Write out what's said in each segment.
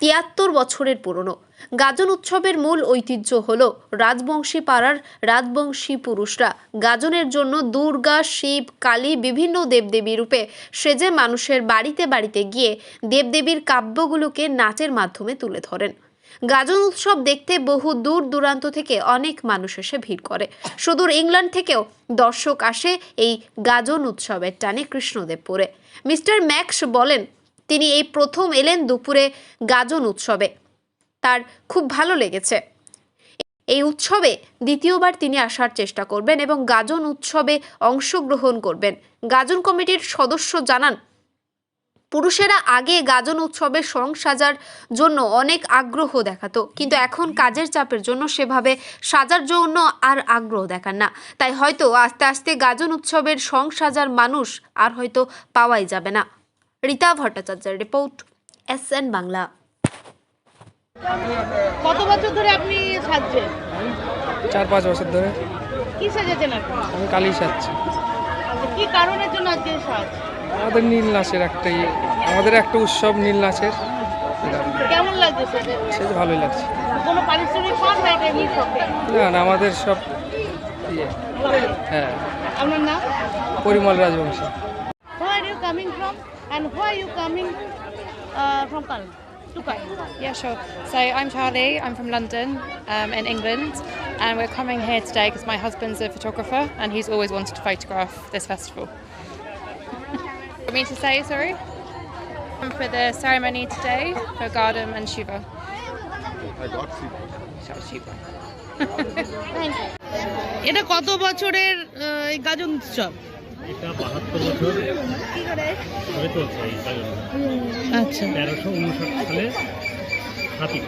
তিয়াত্তর বছরের পুরনো। গাজন উৎসবের মূল ঐতিহ্য হল রাজবংশী পাড়ার রাজবংশী পুরুষরা। গাজনের জন্য দুর্গা, শিব, কালী বিভিন্ন দেবদেবী রূপে সেজে মানুষের বাড়িতে বাড়িতে গিয়ে দেবদেবীর কাব্যগুলোকে নাচের মাধ্যমে তুলে ধরেন। গাজন উৎসব দেখতে বহু দূর দূরান্ত থেকে অনেক মানুষ এসে ভিড় করে। সুদূর ইংল্যান্ড থেকেও দর্শক আসে এই গাজন উৎসবের টানে কৃষ্ণদেবপুরে। মিস্টার ম্যাক্স বলেন তিনি এই প্রথম এলেন দুপুরে গাজন উৎসবে। তার খুব ভালো লেগেছে। এই উৎসবে দ্বিতীয়বার তিনি আসার চেষ্টা করবেন এবং গাজন উৎসবে অংশগ্রহণ করবেন। গাজন কমিটির সদস্য জানান, পুরুষেরা আগে গাজন উৎসবে সং সাজার জন্য অনেক আগ্রহ দেখাতো, কিন্তু এখন কাজের চাপের জন্য সেভাবে সাজার জন্য আর আগ্রহ দেখান না। তাই হয়তো আস্তে আস্তে গাজন উৎসবের সং সাজার মানুষ আর হয়তো পাওয়াই যাবে না। রীতা ভট্টাচার্যের রিপোর্ট এস এন বাংলা। কত বছর ধরে আপনি সাজছেন? চার পাঁচ বছর ধরে। কি সাজেছেন আপনি? আমি কালি সাজছি। আচ্ছা, কি কারণের জন্য আজকে সাজ? আমাদের নীল নাচের একটা ইয়ে আমাদের একটা উৎসব নীল নাচের। কেমন লাগছে সাজে? সে ভালোই লাগছে। কোনো পারিশ্রমিক পান না? না না আমাদের সব ইয়ে। হ্যাঁ। আপনার নাম? Parimal Rajbanshi. are you coming from and why are you coming uh, from Kal? To Kal. Yeah, sure. So I'm Charlie. I'm from London, um, in England, and we're coming here today because my husband's a photographer and he's always wanted to photograph this festival. Want me to say sorry? Um, For the ceremony today for Gardam and Shiva. Sorry, Shiva. এটা কত বছরের আহ, এই গাজন উৎসব এটা বাহাত্তর বছর ধরে চলছে এই আচ্ছা। তেরোশো উনষাট সালে হাতি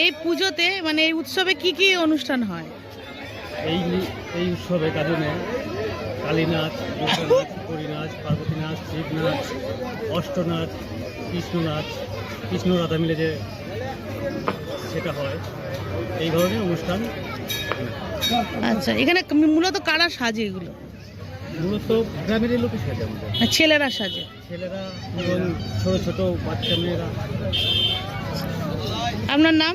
এই পুজোতে মানে এই উৎসবে কি কি অনুষ্ঠান হয়? এই এই উৎসবে কারণে কালী নাচ নাচ হরি নাচ পার্বতী নাচ শিব নাচ অষ্ট নাচ কৃষ্ণ নাচ কৃষ্ণ রাধা মিলে যে সেটা হয় এই ধরনের অনুষ্ঠান। আচ্ছা এখানে মূলত কারা সাজে এগুলো? মূলত গ্রামের লোকে সাজে আমাদের। ছেলেরা সাজে? ছেলেরা ছোটো ছোটো বাচ্চা মেয়েরা। আপনার নাম?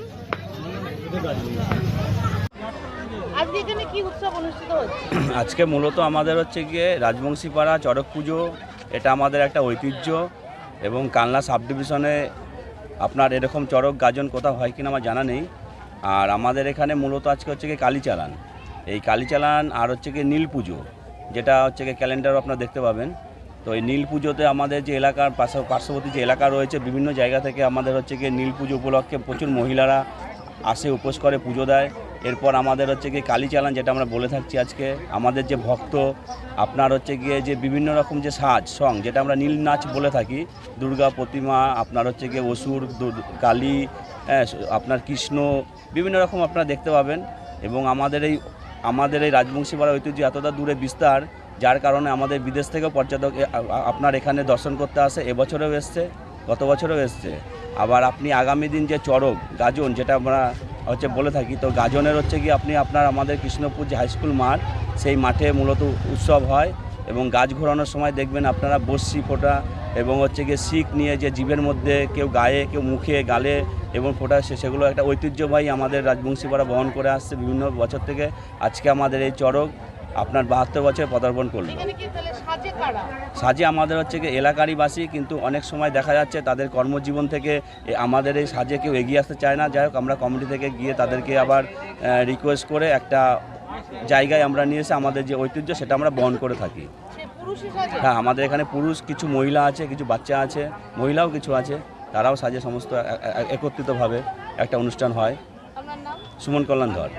আজকে এখানে কি উৎসব অনুষ্ঠিত হচ্ছে? আজকে মূলত আমাদের হচ্ছে গিয়ে রাজবংশী পাড়া চড়ক পুজো এটা আমাদের একটা ঐতিহ্য এবং কালনা সাব ডিভিশনে আপনার এরকম চড়ক গাজন কোথাও হয় কিনা আমার জানা নেই। আর আমাদের এখানে মূলত আজকে হচ্ছে গিয়ে কালীচালান। এই কালীচালান আর হচ্ছে গিয়ে নীল পুজো যেটা হচ্ছে গিয়ে ক্যালেন্ডারও আপনারা দেখতে পাবেন। তো এই নীল পুজোতে আমাদের যে এলাকার পার্শ্ব পার্শ্ববর্তী যে এলাকা রয়েছে বিভিন্ন জায়গা থেকে আমাদের হচ্ছে গিয়ে নীল পুজো উপলক্ষে প্রচুর মহিলারা আসে উপোস করে পুজো দেয়। এরপর আমাদের হচ্ছে গিয়ে কালী চালান যেটা আমরা বলে থাকছি আজকে আমাদের যে ভক্ত আপনার হচ্ছে গিয়ে যে বিভিন্ন রকম যে সাজ সং যেটা আমরা নীল নাচ বলে থাকি দুর্গা প্রতিমা আপনার হচ্ছে গিয়ে অসুর কালী হ্যাঁ, আপনার কৃষ্ণ বিভিন্ন রকম আপনারা দেখতে পাবেন এবং আমাদের এই আমাদের এই রাজবংশীপাড়া ঐতিহ্য এতটা দূরে বিস্তার, যার কারণে আমাদের বিদেশ থেকেও পর্যটক আপনার এখানে দর্শন করতে আসে। এবছরেও এসছে, গত বছরও এসছে। আবার আপনি আগামী দিন যে চড়ক, গাজন, যেটা আমরা হচ্ছে বলে থাকি, তো গাজনের হচ্ছে কি আপনি আপনার আমাদের কৃষ্ণপুর যে হাইস্কুল মাঠ, সেই মাঠে মূলত উৎসব হয় এবং গাছ ঘোরানোর সময় দেখবেন আপনারা বর্ষি ফোটা এবং হচ্ছে গিয়ে শিখ নিয়ে যে জীবের মধ্যে কেউ গায়ে কেউ মুখে গালে এবং ফোটা সে- সেগুলো একটা ঐতিহ্যবাহী আমাদের রাজবংশীপাড়া বহন করে আসছে বিভিন্ন বছর থেকে। আজকে আমাদের এই চড়ক আপনার বাহাত্তর বছরে পদার্পণ করল। সাজে আমাদের হচ্ছে কি এলাকারই বাসী কিন্তু অনেক সময় দেখা যাচ্ছে তাদের কর্মজীবন থেকে আমাদের এই সাজে কেউ এগিয়ে আসতে চায় না। যাই হোক আমরা কমিটি থেকে গিয়ে তাদেরকে আবার রিকোয়েস্ট করে একটা জায়গায় আমরা নিয়ে এসে আমাদের যে ঐতিহ্য সেটা আমরা বহন করে থাকি। হ্যাঁ আমাদের এখানে পুরুষ কিছু মহিলা আছে কিছু বাচ্চা আছে মহিলাও কিছু আছে তারাও সাজে সমস্ত একত্রিতভাবে একটা অনুষ্ঠান হয়। সুমন কল্যাণ ধর।